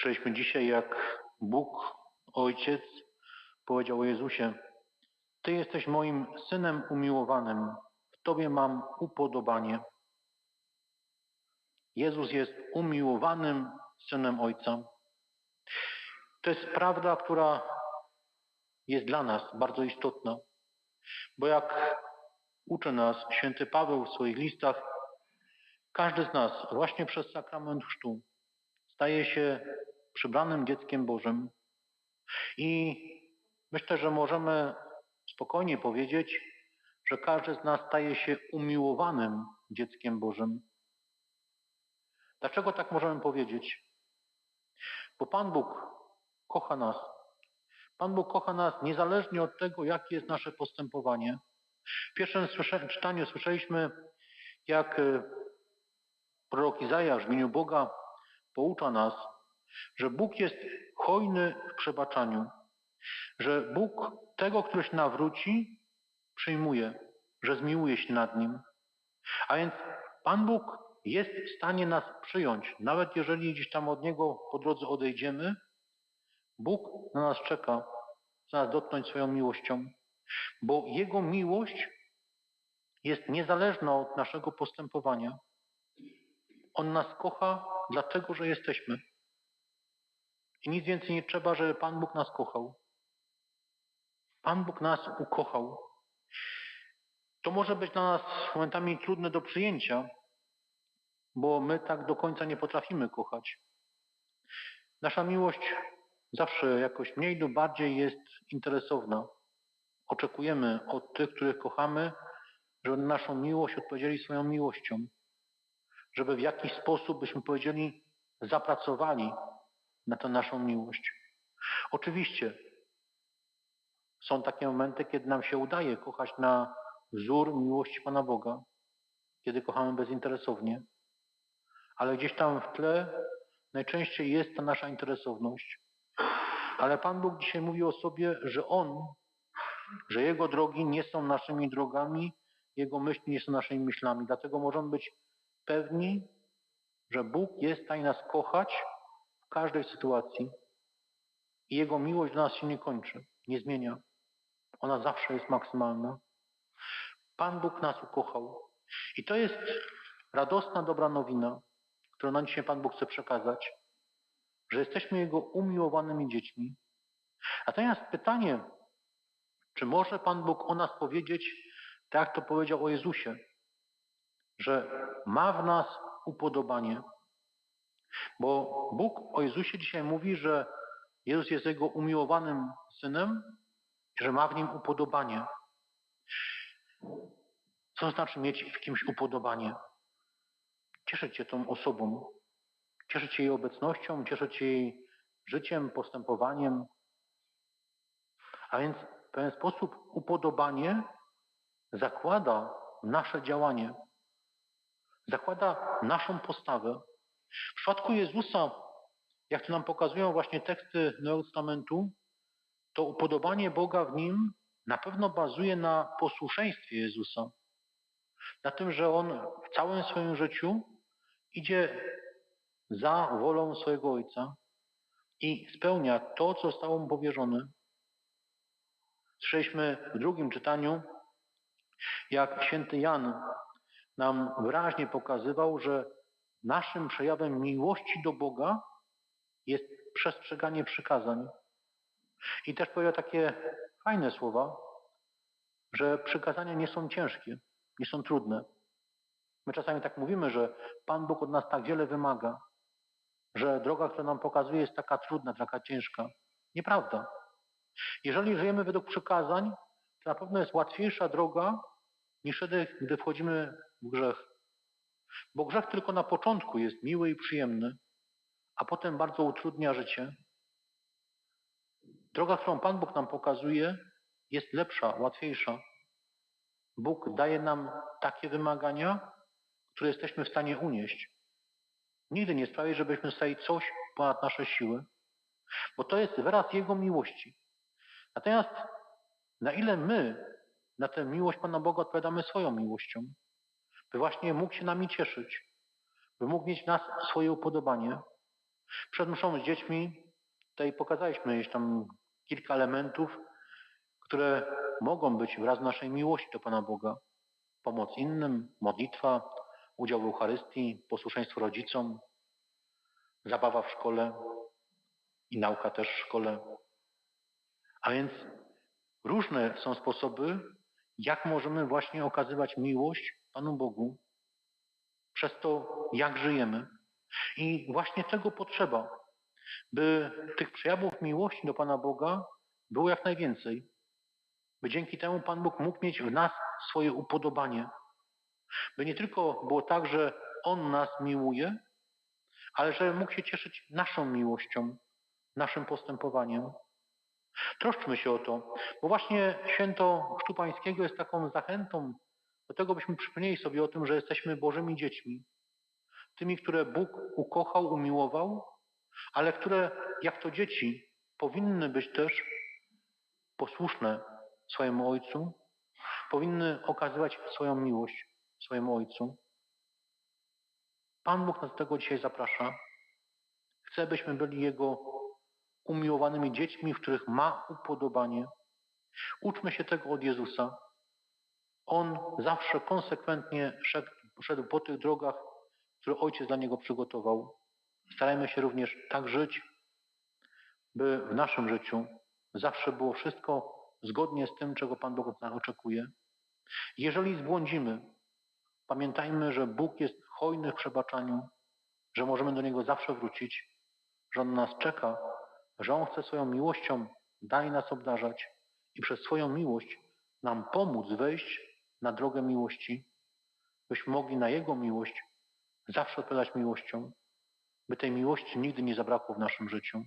Słyszeliśmy dzisiaj, jak Bóg, Ojciec, powiedział o Jezusie: Ty jesteś moim synem umiłowanym, w Tobie mam upodobanie. Jezus jest umiłowanym synem Ojca. To jest prawda, która jest dla nas bardzo istotna, bo jak uczy nas święty Paweł w swoich listach, każdy z nas właśnie przez sakrament chrztu staje się przybranym dzieckiem Bożym. I myślę, że możemy spokojnie powiedzieć, że każdy z nas staje się umiłowanym dzieckiem Bożym. Dlaczego tak możemy powiedzieć? Bo Pan Bóg kocha nas. Pan Bóg kocha nas niezależnie od tego, jakie jest nasze postępowanie. W pierwszym czytaniu słyszeliśmy, jak e, prorok Izajasz w imieniu Boga poucza nas, że Bóg jest hojny w przebaczaniu, że Bóg tego, który się nawróci, przyjmuje, że zmiłuje się nad nim. A więc Pan Bóg jest w stanie nas przyjąć, nawet jeżeli gdzieś tam od Niego po drodze odejdziemy, Bóg na nas czeka, chce nas dotknąć swoją miłością, bo Jego miłość jest niezależna od naszego postępowania. On nas kocha dlatego, że jesteśmy. I nic więcej nie trzeba, żeby Pan Bóg nas kochał. Pan Bóg nas ukochał. To może być dla nas momentami trudne do przyjęcia, bo my tak do końca nie potrafimy kochać. Nasza miłość zawsze jakoś mniej lub bardziej jest interesowna. Oczekujemy od tych, których kochamy, żeby na naszą miłość odpowiedzieli swoją miłością, żeby w jakiś sposób, byśmy powiedzieli, zapracowali na tę naszą miłość. Oczywiście są takie momenty, kiedy nam się udaje kochać na wzór miłości Pana Boga, kiedy kochamy bezinteresownie, ale gdzieś tam w tle najczęściej jest ta nasza interesowność. Ale Pan Bóg dzisiaj mówi o sobie, że On, że Jego drogi nie są naszymi drogami, Jego myśli nie są naszymi myślami. Dlatego możemy być pewni, że Bóg jest w stanie nas kochać każdej sytuacji i Jego miłość dla nas się nie kończy, nie zmienia. Ona zawsze jest maksymalna. Pan Bóg nas ukochał. I to jest radosna, dobra nowina, którą nam dzisiaj Pan Bóg chce przekazać, że jesteśmy Jego umiłowanymi dziećmi. Natomiast pytanie, czy może Pan Bóg o nas powiedzieć, tak jak to powiedział o Jezusie, że ma w nas upodobanie. Bo Bóg o Jezusie dzisiaj mówi, że Jezus jest Jego umiłowanym Synem, że ma w Nim upodobanie. Co znaczy mieć w kimś upodobanie? Cieszyć się tą osobą, cieszyć się jej obecnością, cieszyć się jej życiem, postępowaniem. A więc w pewien sposób upodobanie zakłada nasze działanie, zakłada naszą postawę. W przypadku Jezusa, jak to nam pokazują właśnie teksty Nowego Testamentu, to upodobanie Boga w nim na pewno bazuje na posłuszeństwie Jezusa. Na tym, że On w całym swoim życiu idzie za wolą swojego Ojca i spełnia to, co zostało mu powierzone. Słyszeliśmy w drugim czytaniu, jak święty Jan nam wyraźnie pokazywał, że naszym przejawem miłości do Boga jest przestrzeganie przykazań. I też powiedział takie fajne słowa, że przykazania nie są ciężkie, nie są trudne. My czasami tak mówimy, że Pan Bóg od nas tak wiele wymaga, że droga, która nam pokazuje, jest taka trudna, taka ciężka. Nieprawda. Jeżeli żyjemy według przykazań, to na pewno jest łatwiejsza droga niż wtedy, gdy wchodzimy w grzech. Bo grzech tylko na początku jest miły i przyjemny, a potem bardzo utrudnia życie. Droga, którą Pan Bóg nam pokazuje, jest lepsza, łatwiejsza. Bóg daje nam takie wymagania, które jesteśmy w stanie unieść. Nigdy nie sprawi, żebyśmy stali coś ponad nasze siły, bo to jest wyraz Jego miłości. Natomiast na ile my na tę miłość Pana Boga odpowiadamy swoją miłością, by właśnie mógł się nami cieszyć, by mógł mieć w nas swoje upodobanie, Przed mszą z dziećmi tutaj pokazaliśmy już tam kilka elementów, które mogą być wyraz naszej miłości do Pana Boga. Pomoc innym, modlitwa, udział w Eucharystii, posłuszeństwo rodzicom, zabawa w szkole i nauka też w szkole. A więc różne są sposoby, jak możemy właśnie okazywać miłość Panu Bogu przez to, jak żyjemy. I właśnie tego potrzeba, by tych przejawów miłości do Pana Boga było jak najwięcej. By dzięki temu Pan Bóg mógł mieć w nas swoje upodobanie. By nie tylko było tak, że On nas miłuje, ale że mógł się cieszyć naszą miłością, naszym postępowaniem. Troszczmy się o to, bo właśnie święto Chrztu Pańskiego jest taką zachętą do tego, byśmy przypomnieli sobie o tym, że jesteśmy Bożymi dziećmi. Tymi, które Bóg ukochał, umiłował, ale które, jak to dzieci, powinny być też posłuszne swojemu Ojcu, powinny okazywać swoją miłość swojemu Ojcu. Pan Bóg nas do tego dzisiaj zaprasza. Chce, byśmy byli Jego umiłowanymi dziećmi, w których ma upodobanie. Uczmy się tego od Jezusa. On zawsze konsekwentnie szedł, szedł po tych drogach, które Ojciec dla Niego przygotował. Starajmy się również tak żyć, by w naszym życiu zawsze było wszystko zgodnie z tym, czego Pan Bóg od nas oczekuje. Jeżeli zbłądzimy, pamiętajmy, że Bóg jest hojny w przebaczaniu, że możemy do Niego zawsze wrócić, że On nas czeka, że On chce swoją miłością dalej nas obdarzać i przez swoją miłość nam pomóc wejść na drogę miłości, byśmy mogli na Jego miłość zawsze odpowiadać miłością, by tej miłości nigdy nie zabrakło w naszym życiu.